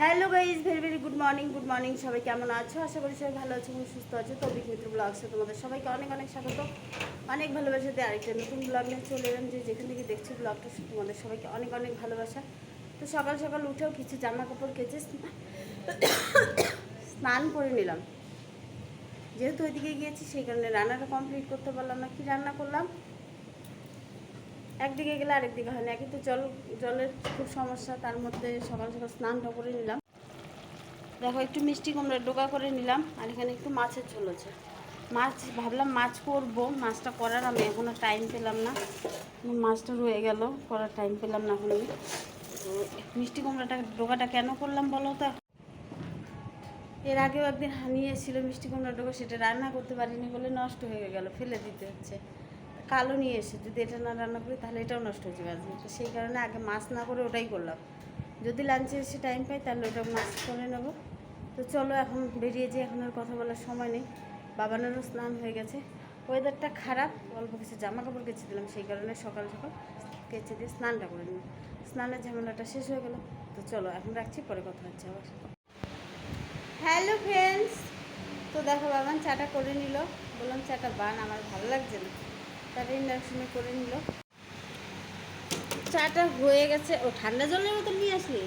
Hello guys very very good morning good morning সবাই কেমন আছো? আশা করি সবাই ভালো আছো এবং সুস্থ আছো। তো মিত্র ব্লগসে তোমাদের সবাইকে অনেক অনেক স্বাগত। অনেক ভালোবাসা দিয়ে আরেকটা নতুন ব্লগ নিয়ে চলে এলাম, যে যেখান থেকে দেখছ ব্লগটা তোমাদের সবাইকে অনেক অনেক ভালোবাসা। তো সকাল সকাল উঠেও কিছু জামা কাপড় কেচে স্নান করে নিলাম। যেহেতু ওইদিকে গিয়েছি, সেই কারণে রান্নাটা কমপ্লিট করতে পারলাম না। কি রান্না করলাম? একদিকে গেলে আরেকদিকে হয় না। একে তো জল, জলের খুব সমস্যা, তার মধ্যে সকাল সকাল স্নানটা করে নিলাম। দেখো, একটু মিষ্টি কুমড়া ডোকা করে নিলাম, আর এখানে একটু মাছের ঝোল আছে। মাছ, ভাবলাম মাছ করব, মাছটা করার আমি এখনও টাইম পেলাম না। মাছটা রয়ে গেল, করার টাইম পেলাম না এখন। আমি মিষ্টি কুমড়াটা ডোকাটা কেন করলাম বলো তো? এর আগেও একদিন নিয়ে এসেছিল মিষ্টি কুমড়া ডোকা সেটা রান্না করতে পারিনি বলে নষ্ট হয়ে গেল, ফেলে দিতে হচ্ছে। কালো নিয়ে এসে যদি এটা না রান্না করি তাহলে এটাও নষ্ট হয়ে যাবে। তো সেই কারণে আগে মাছ না করে ওটাই করলাম। যদি লাঞ্চে এসে টাইম পাই তাহলে ওটা মাছ করে নেব। তো চলো এখন বেরিয়ে যাই, এখন আর কথা বলার সময় নেই। বাবানেরও স্নান হয়ে গেছে। ওয়েদারটা খারাপ, অল্প কিছু জামা কাপড় কেচে দিলাম, সেই কারণে সকাল সকাল কেচে দিয়ে স্নানটা করে নিলাম। স্নানের ঝামেলাটা শেষ হয়ে গেল। তো চলো, এখন রাখছি, পরে কথা হচ্ছে আবার। হ্যালো ফ্রেন্ডস তো দেখো বাবান, চাটা করে নিল। বললাম, চাটা বান, আমার ভালো লাগছে না। তার ইন্ডাকশনে করে নিল। চাটা হয়ে গেছে। ও, ঠান্ডা জলের মতো নিয়ে আসলি?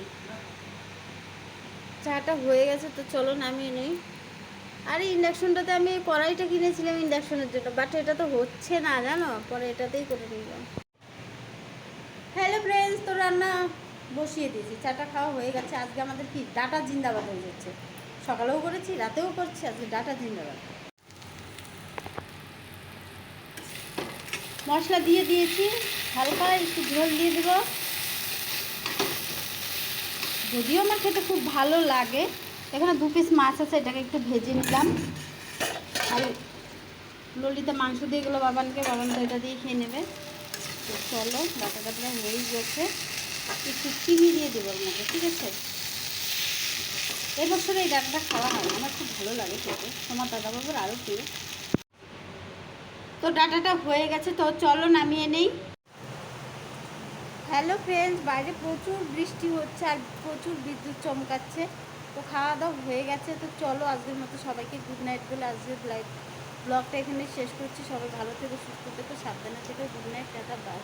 চাটা হয়ে গেছে তো চলো নামিয়ে নেই। আরে, ইন্ডাকশনটাতে আমি কড়াইটা কিনেছিলাম ইন্ডাকশনের জন্য বাট এটা তো হচ্ছে না, জানো? পরে এটাতেই করে নিলাম হ্যালো ফ্রেন্ডস তো রান্না বসিয়ে দিয়েছি। চাটা খাওয়া হয়ে গেছে। আজকে আমাদের কি, ডাটা জিন্দাবাদ হয়ে যাচ্ছে। সকালেও করেছি, রাতেও করছি, আজকে ডাটা জিন্দাবাদ। মশলা দিয়ে দিয়েছি। হালকা একটু ঝোল দিয়ে দেবো। যদিও আমার খেতে খুব ভালো লাগে, এখানে দু পিস মাছ আছে, এটাকে একটু ভেজে নিলাম। আর ললিতা মাংস দিয়ে গেলো বাবানকে, বাবান তো এটা দিয়ে খেয়ে নেবে। চলো ডাটাটা প্রায় হয়েই গেছে। একটু চিনি দিয়ে দেবো মধ্যে, ঠিক আছে? এবছরে এই ডাটাটা খাওয়া হয় আমার খুব ভালো লাগে খেতে। তোমার দাদা বাবুর আরও প্রিয়। তো ডাটাটা হয়ে গেছে, তো চলো নামিয়ে নেই। হ্যালো ফ্রেন্ডস বাইরে প্রচুর বৃষ্টি হচ্ছে আর প্রচুর বিদ্যুৎ চমকাচ্ছে। তো খাওয়া দাওয়া হয়ে গেছে, তো চলো আজকের মতো সবাইকে গুড নাইট বলে আজকে ব্লাইট ব্লগটা এখানে শেষ করছি। সবাই ভালো থেকে, সুস্থ থেকে, সাবধানে থেকে গুড নাইট টাটা বাই